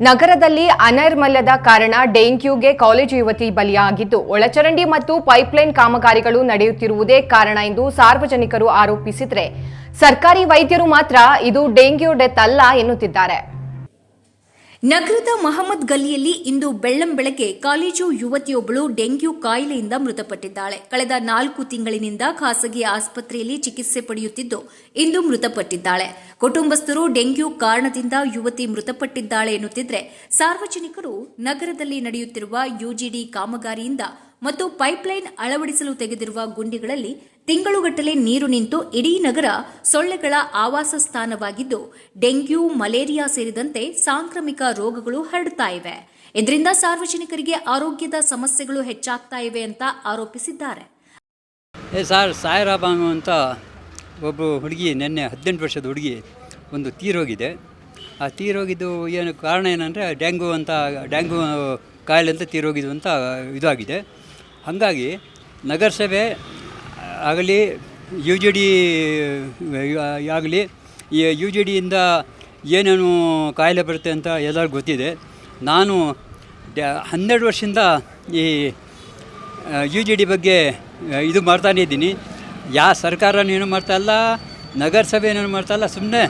ನಗರದಲ್ಲಿ ಅನೈರ್ಮಲ್ಯದ ಕಾರಣ ಡೆಂಗ್ಯೂಗೆ ಕಾಲೇಜು ಯುವತಿ ಬಲಿಯಾಗಿದ್ದು, ಒಳಚರಂಡಿ ಮತ್ತು ಪೈಪ್ಲೈನ್ ಕಾಮಗಾರಿಗಳು ನಡೆಯುತ್ತಿರುವುದೇ ಕಾರಣ ಎಂದು ಸಾರ್ವಜನಿಕರು ಆರೋಪಿಸಿದರೆ. ಸರ್ಕಾರಿ ವೈದ್ಯರು ಮಾತ್ರ ಇದು ಡೆಂಗ್ಯೂ ಡೆತ್ ಅಲ್ಲ ಎನ್ನುತ್ತಿದ್ದಾರೆ. ನಗರದ ಮಹಮ್ಮದ್ ಗಲ್ಲಿಯಲ್ಲಿ ಇಂದು ಬೆಳ್ಳಂ ಬೆಳಗ್ಗೆ ಕಾಲೇಜು ಯುವತಿಯೊಬ್ಬಳು ಡೆಂಗ್ಯೂ ಕಾಯಿಲೆಯಿಂದ ಮೃತಪಟ್ಟಿದ್ದಾಳೆ. ಕಳೆದ ನಾಲ್ಕು ತಿಂಗಳಿನಿಂದ ಖಾಸಗಿ ಆಸ್ಪತ್ರೆಯಲ್ಲಿ ಚಿಕಿತ್ಸೆ ಪಡೆಯುತ್ತಿದ್ದು ಇಂದು ಮೃತಪಟ್ಟಿದ್ದಾಳೆ. ಕುಟುಂಬಸ್ಥರು ಡೆಂಗ್ಯೂ ಕಾರಣದಿಂದ ಯುವತಿ ಮೃತಪಟ್ಟಿದ್ದಾಳೆ ಎನ್ನುತ್ತಿದ್ರೆ ಸಾರ್ವಜನಿಕರು ನಗರದಲ್ಲಿ ನಡೆಯುತ್ತಿರುವ ಯುಜಿಡಿ ಕಾಮಗಾರಿಯಿಂದ ಮತ್ತು ಪೈಪ್ಲೈನ್ ಅಳವಡಿಸಲು ತೆಗೆದಿರುವ ಗುಂಡಿಗಳಲ್ಲಿ ತಿಂಗಳುಗಟ್ಟಲೆ ನೀರು ನಿಂತು ಇಡೀ ನಗರ ಸೊಳ್ಳೆಗಳ ಆವಾಸ ಸ್ಥಾನವಾಗಿದ್ದು, ಡೆಂಗ್ಯೂ, ಮಲೇರಿಯಾ ಸೇರಿದಂತೆ ಸಾಂಕ್ರಾಮಿಕ ರೋಗಗಳು ಹರಡುತ್ತಾ ಇವೆ. ಇದರಿಂದ ಸಾರ್ವಜನಿಕರಿಗೆ ಆರೋಗ್ಯದ ಸಮಸ್ಯೆಗಳು ಹೆಚ್ಚಾಗ್ತಾ ಇವೆ ಅಂತ ಆರೋಪಿಸಿದ್ದಾರೆ. ಏ ಸರ್ ಸಾಯಿರಾ ಬಾನು ಅಂತ ಒಬ್ಬ ಹುಡುಗಿ, ನಿನ್ನೆ ಹದಿನೆಂಟು ವರ್ಷದ ಹುಡುಗಿ, ಒಂದು ತೀರೋಗಿದೆ. ಆ ತೀರೋಗಿದ್ದು ಏನು ಕಾರಣ ಏನಂದರೆ, ಡೆಂಗ್ಯೂ ಅಂತ, ಡೆಂಗ್ಯೂ ಕಾಯಿಲೆ ಅಂತ ತೀರೋಗಿದ್ದು ಅಂತ ಇದಾಗಿದೆ. ಹಾಗಾಗಿ ನಗರಸಭೆ ಆಗಲಿ ಯು ಜಿ ಡಿ ಆಗಲಿ, ಈ ಯು ಜಿ ಡಿಯಿಂದ ಏನೇನು ಕಾಯಿಲೆ ಬರುತ್ತೆ ಅಂತ ಎಲ್ಲರಿಗೂ ಗೊತ್ತಿದೆ. ನಾನು ಹನ್ನೆರಡು ವರ್ಷದಿಂದ ಈ ಯು ಜಿ ಡಿ ಬಗ್ಗೆ ಇದು ಮಾಡ್ತಾನೇ ಇದ್ದೀನಿ. ಯಾ ಸರ್ಕಾರನೂ ಏನು ಮಾಡ್ತಾ ಇಲ್ಲ, ನಗರಸಭೆ ಏನೇನು ಮಾಡ್ತಾ ಇಲ್ಲ ಸುಮ್ಮನೆ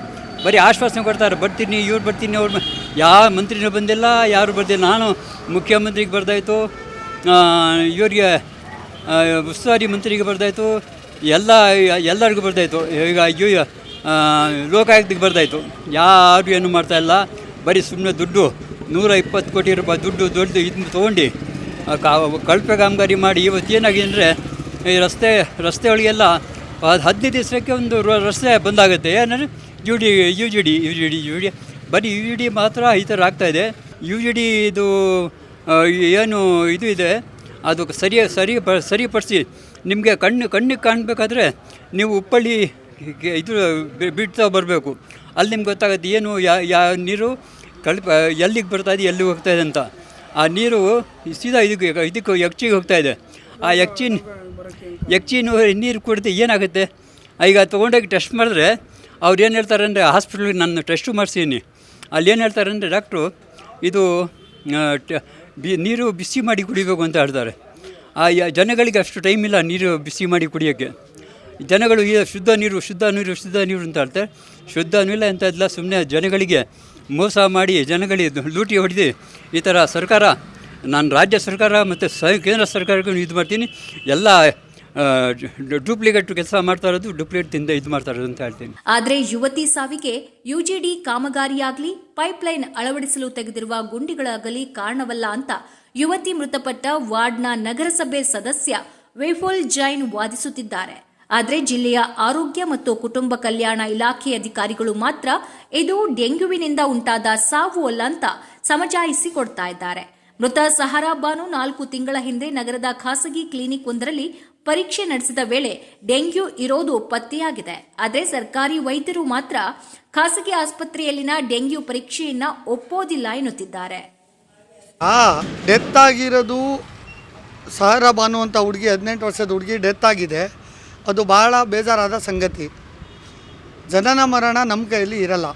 ಬರೀ ಆಶ್ವಾಸನೆ ಕೊಡ್ತಾರೆ, ಬರ್ತೀನಿ, ಇವ್ರು ಬರ್ತೀನಿ, ಅವ್ರು ಯಾವ ಮಂತ್ರಿನೂ ಬಂದಿಲ್ಲ, ಯಾರು ಬರ್ದಿಲ್ಲ. ನಾನು ಮುಖ್ಯಮಂತ್ರಿಗೆ ಬರ್ದಾಯಿತು ಇವರಿಗೆ ಉಸ್ತುವಾರಿ ಮಂತ್ರಿಗೆ ಬರ್ದಾಯಿತು, ಎಲ್ಲ, ಎಲ್ಲರಿಗೂ ಬರ್ದಾಯಿತು. ಈಗ ಯು ಲೋಕಾಯುಕ್ತಿಗೆ ಬರ್ದಾಯಿತು. ಯಾರು ಏನು ಮಾಡ್ತಾ ಇಲ್ಲ. ಬರೀ ಸುಮ್ಮನೆ ದುಡ್ಡು, ನೂರ ಇಪ್ಪತ್ತು ಕೋಟಿ ರೂಪಾಯಿ ದುಡ್ಡು ದೊಡ್ಡ ಇದನ್ನು ತೊಗೊಂಡು ಕಾ, ಕಳಪೆ ಕಾಮಗಾರಿ ಮಾಡಿ ಇವತ್ತು ಏನಾಗಿದೆ ಅಂದರೆ, ಈ ರಸ್ತೆ ರಸ್ತೆ ಒಳಗೆಲ್ಲ ಹದಿನೈದು ದಿವಸಕ್ಕೆ ಒಂದು ರಸ್ತೆ ಬಂದಾಗುತ್ತೆ. ಏನಂದರೆ U D U G D U G D U D ಬರೀ ಯು ಜಿ ಡಿ ಮಾತ್ರ ಈ ಥರ ಆಗ್ತಾಯಿದೆ ಯು ಜಿ ಡಿ ಇದು ಏನು ಇದು ಇದೆ, ಅದು ಸರಿ ಸರಿ ಪ, ಸರಿಪಡಿಸಿ. ನಿಮಗೆ ಕಣ್ಣು, ಕಣ್ಣಿಗೆ ಕಾಣಬೇಕಾದ್ರೆ ನೀವು ಉಪ್ಪಳ್ಳಿ ಇದು ಬಿಡ್ತಾ ಬರಬೇಕು. ಅಲ್ಲಿ ನಿಮ್ಗೆ ಗೊತ್ತಾಗುತ್ತೆ ಏನು, ಯಾ ಯಾ, ನೀರು ಕಳಪ ಎಲ್ಲಿಗೆ ಬರ್ತಾ ಇದೆ ಎಲ್ಲಿಗೆ ಹೋಗ್ತಾ ಇದೆ ಅಂತ. ಆ ನೀರು ಸೀದಾ ಇದಕ್ಕೆ ಇದಕ್ಕೆ ಯಕ್ಷಿಗೆ ಹೋಗ್ತಾ ಇದೆ. ಆ ಯಕ್ಷಿನ ಯಕ್ಷಿನ ನೀರು ಕುಡಿದು ಏನಾಗುತ್ತೆ? ಈಗ ತೊಗೊಂಡೋಗಿ ಟೆಸ್ಟ್ ಮಾಡಿದ್ರೆ ಅವ್ರು ಏನು ಹೇಳ್ತಾರೆ ಅಂದರೆ ಹಾಸ್ಪಿಟ್ಲಿಗೆ ನಾನು ಟೆಸ್ಟು ಮಾಡಿಸಿದ್ದೀನಿ ಅಲ್ಲಿ ಏನು ಹೇಳ್ತಾರೆ ಅಂದರೆ ಡಾಕ್ಟ್ರು ಇದು ಬಿ, ನೀರು ಬಿಸಿ ಮಾಡಿ ಕುಡಿಬೇಕು ಅಂತ ಹೇಳ್ತಾರೆ. ಆ, ಯ- ಜನಗಳಿಗೆ ಅಷ್ಟು ಟೈಮ್ ಇಲ್ಲ ನೀರು ಬಿಸಿ ಮಾಡಿ ಕುಡಿಯೋಕ್ಕೆ. ಜನಗಳು ಈ ಶುದ್ಧ ನೀರು ಶುದ್ಧ ನೀರು ಶುದ್ಧ ನೀರು ಅಂತ ಹೇಳ್ತಾರೆ ಶುದ್ಧ ನೀರು ಅಂತ ಇಲ್ಲ ಸುಮ್ಮನೆ ಜನಗಳಿಗೆ ಮೋಸ ಮಾಡಿ ಜನಗಳಿಗೆ ಲೂಟಿ ಹೊಡೆದು ಈ ಥರ ಸರ್ಕಾರ, ನಾನು ರಾಜ್ಯ ಸರ್ಕಾರ ಮತ್ತು ಸ, ಕೇಂದ್ರ ಸರ್ಕಾರಕ್ಕೂ ಇದು ಮಾಡ್ತೀನಿ. ಎಲ್ಲ ಡೂಪ್ಲಿಕೇಟ್ ಕೆಲಸ ಮಾಡ್ತಾ ಇರೋದು, ಡೂಪ್ಲಿಕೇಟ್ ತಿಂದ ಇದು ಮಾಡ್ತಾ ಇರೋದು ಅಂತ ಹೇಳ್ತೀನಿ. ಆದರೆ ಯುವತಿ ಸಾವಿಗೆ ಯುಜಿಡಿ ಕಾಮಗಾರಿಯಾಗಲಿ, ಪೈಪ್ಲೈನ್ ಅಳವಡಿಸಲು ತೆಗೆದಿರುವ ಗುಂಡಿಗಳಾಗಲಿ ಕಾರಣವಲ್ಲ ಅಂತ ಯುವತಿ ಮೃತಪಟ್ಟ ವಾರ್ಡ್ನ ನಗರಸಭೆ ಸದಸ್ಯ ವೇಫೋಲ್ ಜೈನ್ ವಾದಿಸುತ್ತಿದ್ದಾರೆ. ಆದರೆ ಜಿಲ್ಲೆಯ ಆರೋಗ್ಯ ಮತ್ತು ಕುಟುಂಬ ಕಲ್ಯಾಣ ಇಲಾಖೆ ಅಧಿಕಾರಿಗಳು ಮಾತ್ರ ಇದು ಡೆಂಗ್ಯೂವಿನಿಂದ ಉಂಟಾದ ಸಾವು ಅಲ್ಲ ಅಂತ ಸಮಜಾಯಿಸಿ ಕೊಡ್ತಾ ಇದ್ದಾರೆ. ಮೃತ ಸಹಾರಾ ಬಾನು ನಾಲ್ಕು ತಿಂಗಳ ಹಿಂದೆ ನಗರದ ಖಾಸಗಿ ಕ್ಲಿನಿಕ್ ಒಂದರಲ್ಲಿ ಪರೀಕ್ಷೆ ನಡೆಸಿದ ವೇಳೆ ಡೆಂಗ್ಯೂ ಇರೋದು ಪತ್ತೆಯಾಗಿದೆ. ಆದರೆ ಸರ್ಕಾರಿ ವೈದ್ಯರು ಮಾತ್ರ ಖಾಸಗಿ ಆಸ್ಪತ್ರೆಯಲ್ಲಿನ ಡೆಂಗ್ಯೂ ಪರೀಕ್ಷೆಯನ್ನ ಒಪ್ಪೋದಿಲ್ಲ ಎನ್ನುತ್ತಿದ್ದಾರೆ. ಆ, ಡೆತ್ ಆಗಿರೋದು ಸಹರ ಬಾನು ಅಂತ ಹುಡುಗಿ, ಹದಿನೆಂಟು ವರ್ಷದ ಹುಡುಗಿ ಡೆತ್ ಆಗಿದೆ. ಅದು ಬಹಳ ಬೇಜಾರಾದ ಸಂಗತಿ. ಜನನ ಮರಣ ನಮ್ಮ ಕೈಯಲ್ಲಿ ಇರಲ್ಲ.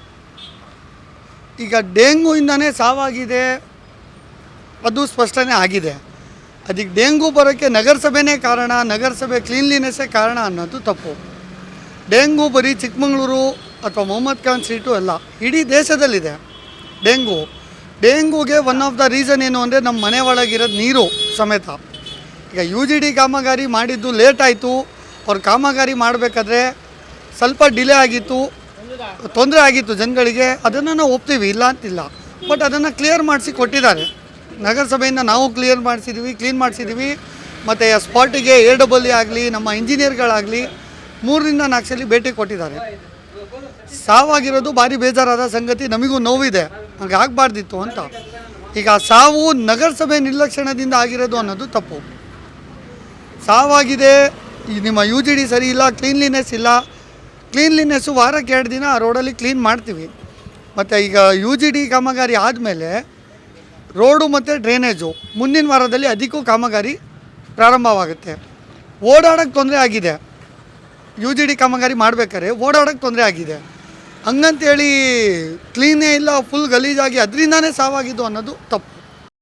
ಈಗ ಡೆಂಗುಯಿಂದನೇ ಸಾವಾಗಿದೆ. ಅದು ಸ್ಪಷ್ಟನೆ ಆಗಿದೆ. ಅದಕ್ಕೆ ಡೆಂಗು ಬರೋಕ್ಕೆ ನಗರಸಭೆನೇ ಕಾರಣ, ನಗರಸಭೆ ಕ್ಲೀನ್ಲಿನೆಸ್ಸೇ ಕಾರಣ ಅನ್ನೋದು ತಪ್ಪು. ಡೆಂಗು ಬರೀ ಚಿಕ್ಕಮಗಳೂರು ಅಥವಾ ಮೊಹಮ್ಮದ್ ಖಾನ್ ಸೀಟು ಅಲ್ಲ, ಇಡೀ ದೇಶದಲ್ಲಿದೆ ಡೆಂಗು. ಡೆಂಗೂಗೆ ಒನ್ ಆಫ್ ದ ರೀಸನ್ ಏನು ಅಂದರೆ ನಮ್ಮ ಮನೆ ಒಳಗಿರೋದು ನೀರು ಸಮೇತ. ಈಗ ಯು ಜಿ ಡಿ ಕಾಮಗಾರಿ ಮಾಡಿದ್ದು ಲೇಟ್ ಆಯಿತು, ಅವ್ರು ಕಾಮಗಾರಿ ಮಾಡಬೇಕಾದ್ರೆ ಸ್ವಲ್ಪ ಡಿಲೇ ಆಗಿತ್ತು, ತೊಂದರೆ ಆಗಿತ್ತು ಜನಗಳಿಗೆ, ಅದನ್ನು ನಾವು ಒಪ್ತೀವಿ, ಇಲ್ಲ ಅಂತಿಲ್ಲ. ಬಟ್ ಅದನ್ನು ಕ್ಲಿಯರ್ ಮಾಡಿಸಿ ಕೊಟ್ಟಿದ್ದಾರೆ. ನಗರಸಭೆಯಿಂದ ನಾವು ಕ್ಲಿಯರ್ ಮಾಡಿಸಿದ್ದೀವಿ ಕ್ಲೀನ್ ಮಾಡಿಸಿದ್ದೀವಿ ಮತ್ತು ಸ್ಪಾಟಿಗೆ ಏರ್ ಡಬಲ್ ಆಗಲಿ, ನಮ್ಮ ಇಂಜಿನಿಯರ್ಗಳಾಗಲಿ ಮೂರರಿಂದ ನಾಲ್ಕು ಸಲ ಭೇಟಿ ಕೊಟ್ಟಿದ್ದಾರೆ. ಸಾವಾಗಿರೋದು ಭಾರಿ ಬೇಜಾರಾದ ಸಂಗತಿ, ನಮಗೂ ನೋವಿದೆ. ಹಂಗೆ ಆಗಬಾರ್ದಿತ್ತು ಅಂತ. ಈಗ ಸಾವು ನಗರಸಭೆ ನಿರ್ಲಕ್ಷಣದಿಂದ ಆಗಿರೋದು ಅನ್ನೋದು ತಪ್ಪು. ಸಾವಾಗಿದೆ ನಿಮ್ಮ ಯು ಜಿ ಡಿ ಸರಿ ಇಲ್ಲ ಕ್ಲೀನ್ಲಿನೆಸ್ ಇಲ್ಲ. ಕ್ಲೀನ್ಲಿನೆಸ್ಸು ವಾರಕ್ಕೆ ಎರಡು ದಿನ ಆ ರೋಡಲ್ಲಿ ಕ್ಲೀನ್ ಮಾಡ್ತೀವಿ. ಮತ್ತು ಈಗ ಯು ಜಿ ಡಿ ಕಾಮಗಾರಿ ಆದಮೇಲೆ ರೋಡು ಮತ್ತು ಡ್ರೈನೇಜು ಮುಂದಿನ ವಾರದಲ್ಲಿ ಅದಕ್ಕೂ ಕಾಮಗಾರಿ ಪ್ರಾರಂಭವಾಗುತ್ತೆ. ಓಡಾಡೋಕ್ಕೆ ತೊಂದರೆ ಆಗಿದೆ. ಯು ಜಿ ಡಿ ಕಾಮಗಾರಿ ಮಾಡಬೇಕಾದ್ರೆ ಓಡಾಡೋಕ್ಕೆ ತೊಂದರೆ ಆಗಿದೆ. ಹಂಗಂತೇಳಿ ಕ್ಲೀನೇ ಇಲ್ಲ ಫುಲ್ ಗಲೀಜಾಗಿ, ಅದರಿಂದಾನೇ ಸಾವಾಗಿದ್ದು ಅನ್ನೋದು ತಪ್ಪು.